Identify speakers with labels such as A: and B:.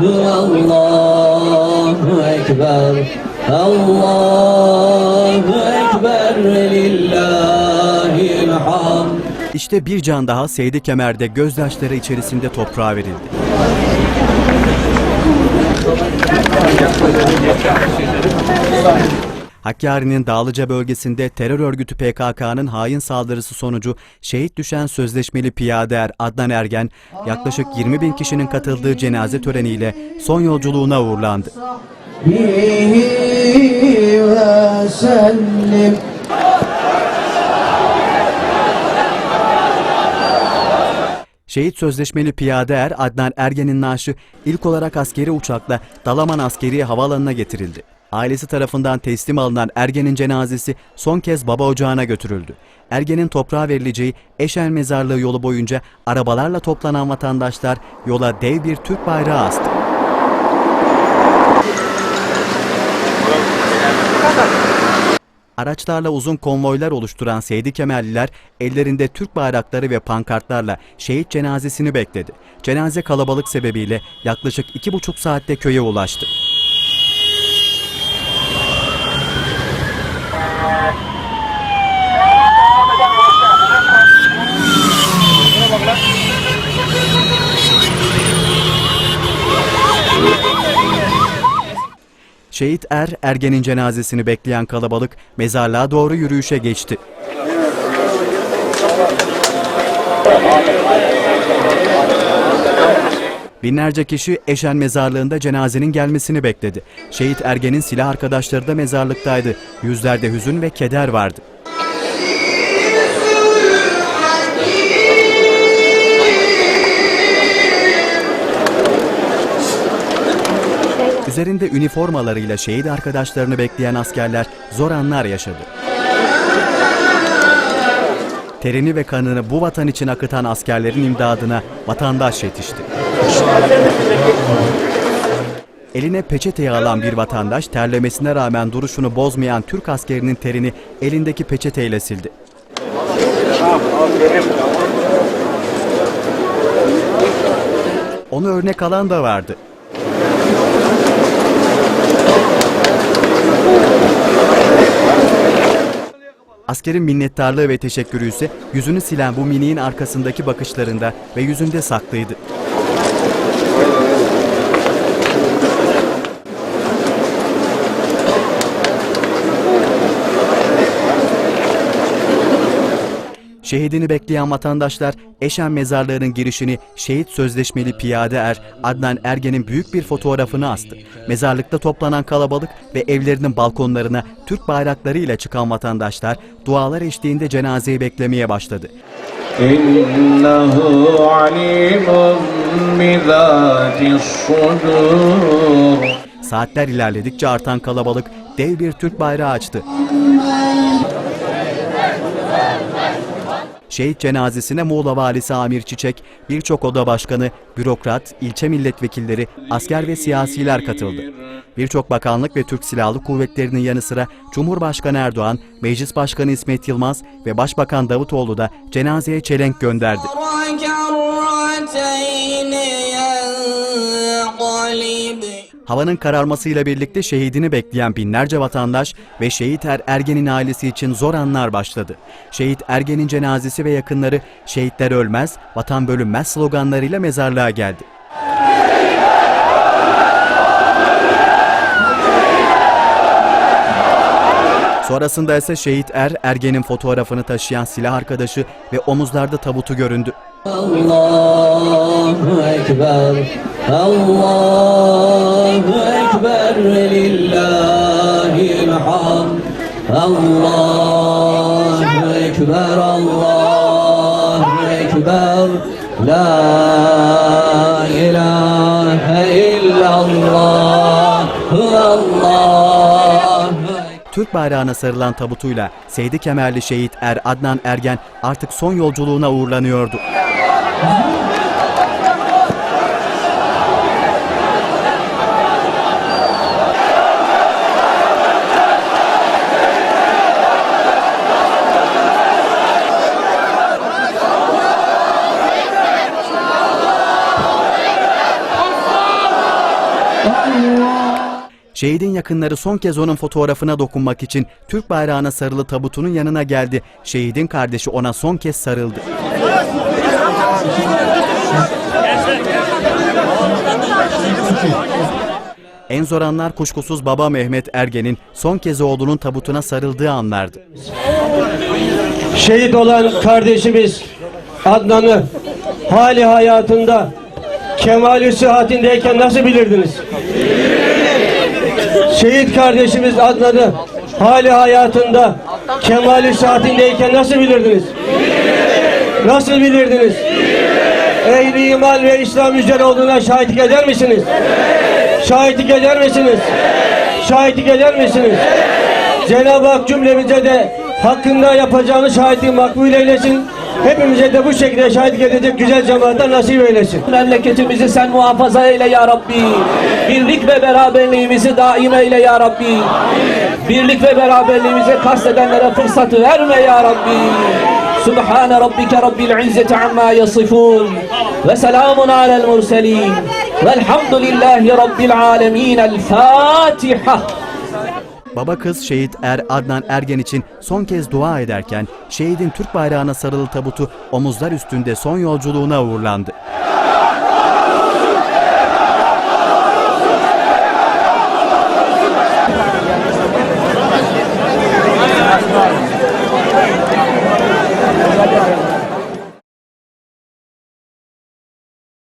A: Allahu Ekber Allahu Ekber Lillahil hamd
B: İşte bir can daha Seydi Kemer'de gözyaşları içerisinde toprağa verildi. Hakkari'nin Dağlıca bölgesinde terör örgütü PKK'nın hain saldırısı sonucu şehit düşen sözleşmeli piyader Adnan Ergen yaklaşık 20 bin kişinin katıldığı cenaze töreniyle son yolculuğuna uğurlandı. Şehit sözleşmeli piyade er Adnan Ergen'in naaşı ilk olarak askeri uçakla Dalaman Askeri Havaalanı'na getirildi. Ailesi tarafından teslim alınan Ergen'in cenazesi son kez baba ocağına götürüldü. Ergen'in toprağa verileceği Eşel Mezarlığı yolu boyunca arabalarla toplanan vatandaşlar yola dev bir Türk bayrağı astı. Araçlarla uzun konvoylar oluşturan Seydi Kemerliler ellerinde Türk bayrakları ve pankartlarla şehit cenazesini bekledi. Cenaze kalabalık sebebiyle yaklaşık iki buçuk saatte köye ulaştı. Şehit Er, Ergen'in cenazesini bekleyen kalabalık mezarlığa doğru yürüyüşe geçti. Binlerce kişi Eşen mezarlığında cenazenin gelmesini bekledi. Şehit Ergen'in silah arkadaşları da mezarlıktaydı. Yüzlerde hüzün ve keder vardı. Üzerinde üniformalarıyla şehit arkadaşlarını bekleyen askerler zor anlar yaşadı. Terini ve kanını bu vatan için akıtan askerlerin imdadına vatandaş yetişti. Eline peçeteyi alan bir vatandaş terlemesine rağmen duruşunu bozmayan Türk askerinin terini elindeki peçeteyle sildi. Onu örnek alan da vardı. Askerin minnettarlığı ve teşekkürü ise yüzünü silen bu miniğin arkasındaki bakışlarında ve yüzünde saklıydı. Şehidini bekleyen vatandaşlar Eşen mezarlığının girişini şehit sözleşmeli piyade er Adnan Ergen'in büyük bir fotoğrafını astı. Mezarlıkta toplanan kalabalık ve evlerinin balkonlarına Türk bayraklarıyla çıkan vatandaşlar dualar eşliğinde cenazeyi beklemeye başladı. Saatler ilerledikçe artan kalabalık dev bir Türk bayrağı açtı. Şehit cenazesine Muğla Valisi Amir Çiçek, birçok oda başkanı, bürokrat, ilçe milletvekilleri, asker ve siyasiler katıldı. Birçok bakanlık ve Türk Silahlı Kuvvetleri'nin yanı sıra Cumhurbaşkanı Erdoğan, Meclis Başkanı İsmet Yılmaz ve Başbakan Davutoğlu da cenazeye çelenk gönderdi. Havanın kararmasıyla birlikte şehidini bekleyen binlerce vatandaş ve Şehit Er Ergen'in ailesi için zor anlar başladı. Şehit Ergen'in cenazesi ve yakınları şehitler ölmez, vatan bölünmez sloganlarıyla mezarlığa geldi. Sonrasında ise Şehit Er, Ergen'in fotoğrafını taşıyan silah arkadaşı ve omuzlarda tabutu göründü.
A: Allahu Ekber Allahu Ekber Lillahil hamd. Allahu Ekber Allahu Ekber. La ilahe illallah. Allahu
B: Türk bayrağına sarılan tabutuyla Seydi Kemerli şehit Er Adnan Ergen artık son yolculuğuna uğurlanıyordu. Şehidin yakınları son kez onun fotoğrafına dokunmak için Türk bayrağına sarılı tabutunun yanına geldi. Şehidin kardeşi ona son kez sarıldı. En zor anlar kuşkusuz baba Mehmet Ergen'in son kez oğlunun tabutuna sarıldığı anlardı.
C: şehit olan kardeşimiz Adnan'ı hali hayatında kemali sıhhatindeyken nasıl bilirdiniz? Şehit kardeşimiz Adnan'ı hali hayatında kemali sıhhatindeyken nasıl bilirdiniz? Nasıl bilirdiniz? Ehli iman ve İslam üzere olduğuna şahitlik eder misiniz? Şahitlik eder misiniz? Şahitlik eder misiniz? Cenab-ı Hak cümlemize de hakkında yapacağını şahitliği makbul eylesin. Hepimize de bu şekilde şahitlik edecek güzel cemaatler nasip eylesin.
A: Memleketimizi sen muhafaza eyle ya Rabbi. Birlik ve beraberliğimizi daim eyle ya Rabbi. Birlik ve beraberliğimize kastedenlere fırsatı verme ya Rabbi. Rabbike rabbil izzeti amma yasifun. Ve selamun alel murselin. Velhamdülillahi rabbil alemin. El Fatiha.
B: Baba kız şehit Er Adnan Ergen için son kez dua ederken şehidin Türk bayrağına sarılı tabutu omuzlar üstünde son yolculuğuna uğurlandı.